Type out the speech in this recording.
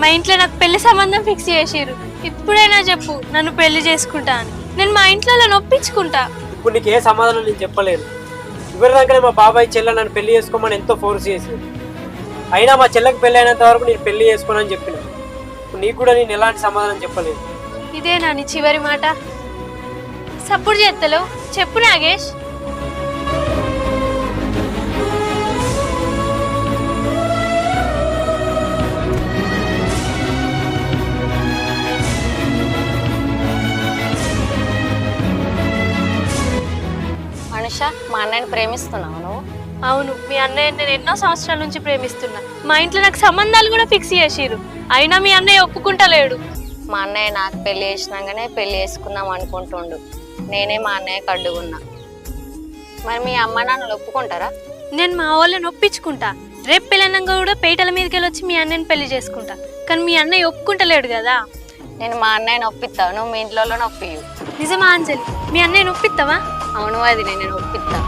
మా ఇంట్లో నాకు పెళ్ళి సంబంధం ఫిక్స్ చేసిర్రు. ఇప్పుడైనా చెప్పు నన్ను పెళ్ళి చేసుకుంటా అని. నేను మా ఇంట్లో వాళ్ళని ఒప్పించుకుంటా ఇప్పుడు నీకు ఏ సమాధానం నేను చెప్పలేను. ఇవరిదాకానే మా బాబాయ్ చెల్లె నన్ను పెళ్ళి చేసుకోమని ఎంతో ఫోర్స్ చేసింది. అయినా మా చెల్లెకి పెళ్ళి అయినంత వరకు నేను పెళ్ళి చేసుకోనని చెప్పిన. నీకు కూడా నేను ఎలాంటి సమాధానం చెప్పలేదు ఇదేనా నీ చివరి మాట. సప్పుడు చేస్తలో చెప్పు నాగేష్. అనుష మా అన్నయ్యని ప్రేమిస్తున్నావు నువ్వు? అవును మీ అన్నయ్య నేను ఎన్నో సంవత్సరాల నుంచి ప్రేమిస్తున్నా. మా ఇంట్లో నాకు సంబంధాలు కూడా ఫిక్స్ చేసిర్రు. అయినా మీ అన్నయ్య ఒప్పుకుంటలేడు. మా అన్నయ్య నాకు పెళ్ళి చేసినాకనే పెళ్ళి చేసుకుందాం అనుకుంటుండు. నేనే మా అన్నయ్యకి అడ్డుకున్నా. మరి మీ అమ్మ నాన్నలు ఒప్పుకుంటారా? నేను మా వాళ్ళని ఒప్పించుకుంటా. రేపు పెళ్ళనంగా కూడా పేటల మీదకి వెళ్ళి వచ్చి మీ అన్నయ్యని పెళ్ళి చేసుకుంటా. కానీ మీ అన్నయ్య ఒప్పుకుంటలేడు కదా. నేను మా అన్నయ్యని ఒప్పిస్తా నువ్వు మీ ఇంట్లో ఒప్పియు నిజమా అంజలి? మీ అన్నయ్య ఒప్పిస్తావా అవును అది నేను నొప్పిస్తాను